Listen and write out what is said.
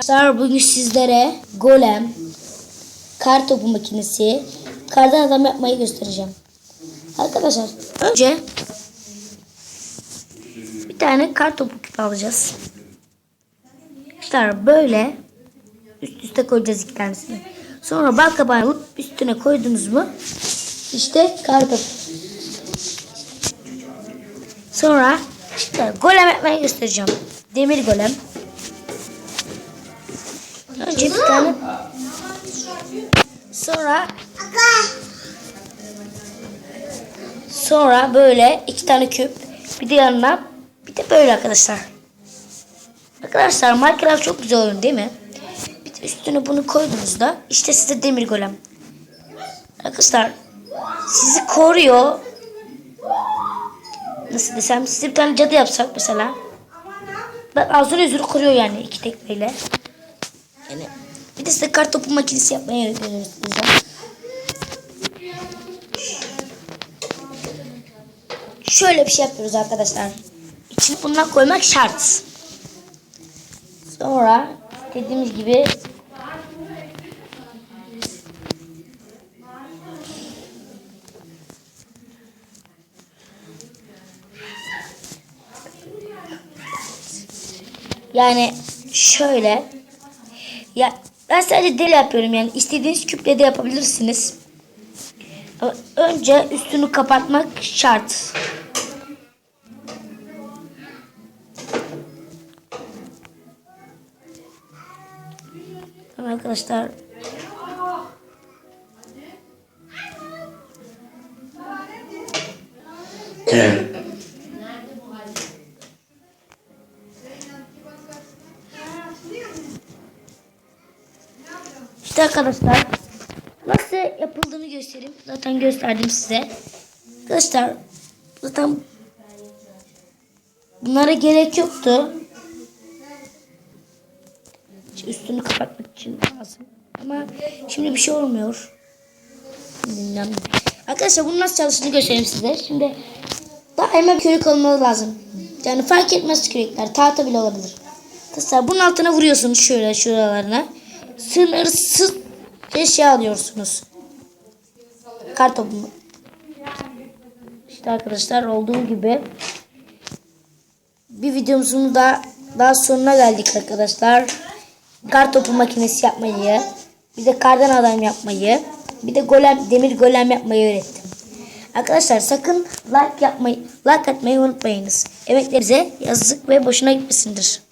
Arkadaşlar bugün sizlere golem, kar topu makinesi, kardan adam yapmayı göstereceğim. Arkadaşlar önce bir tane kar topu küpü alacağız. Arkadaşlar böyle üst üste koyacağız iki tanesini. Sonra bal kabağını alıp üstüne koydunuz mu işte kar topu. Sonra işte golem yapmayı göstereceğim. Demir golem. Önce bir tane sonra sonra böyle iki tane küp bir de yanına bir de böyle arkadaşlar. Arkadaşlar Minecraft çok güzel oyun değil mi? Bir de üstüne bunu koyduğunuzda işte size demir golem. Arkadaşlar sizi koruyor. Nasıl desem size bir tane cadı yapsak mesela. Ben ağzını yüzünü koruyor yani iki tekmeyle. Yani bir de size kart topu makinesi yapmayı öğretiyoruz bize. Şöyle bir şey yapıyoruz arkadaşlar. İçine bundan koymak şart. Sonra dediğimiz gibi yani şöyle ya ben sadece deli yapıyorum yani istediğiniz küple de yapabilirsiniz. Ama önce üstünü kapatmak şart. Tamam arkadaşlar. İşte arkadaşlar nasıl yapıldığını göstereyim. Zaten gösterdim size. Arkadaşlar zaten bunlara gerek yoktu. Şu Üstünü kapatmak için lazım. Ama şimdi bir şey olmuyor. Bilmem. Arkadaşlar bunun nasıl çalıştığını göstereyim size. Şimdi daima bir kürek olmalı lazım. Yani fark etmez kürekler. Tahta bile olabilir. Arkadaşlar bunun altına vuruyorsunuz şöyle şuralarına. Sınırsız eşya alıyorsunuz. Kartopu. İşte arkadaşlar olduğu gibi bir videomuzun da daha sonuna geldik arkadaşlar. Kar topu makinesi yapmayı, bir de kardan adam yapmayı, bir de golem demir golem yapmayı öğrettim. Arkadaşlar sakın like yapmayı, like atmayı unutmayınız. Emeklerinize yazık ve boşuna gitmesindir.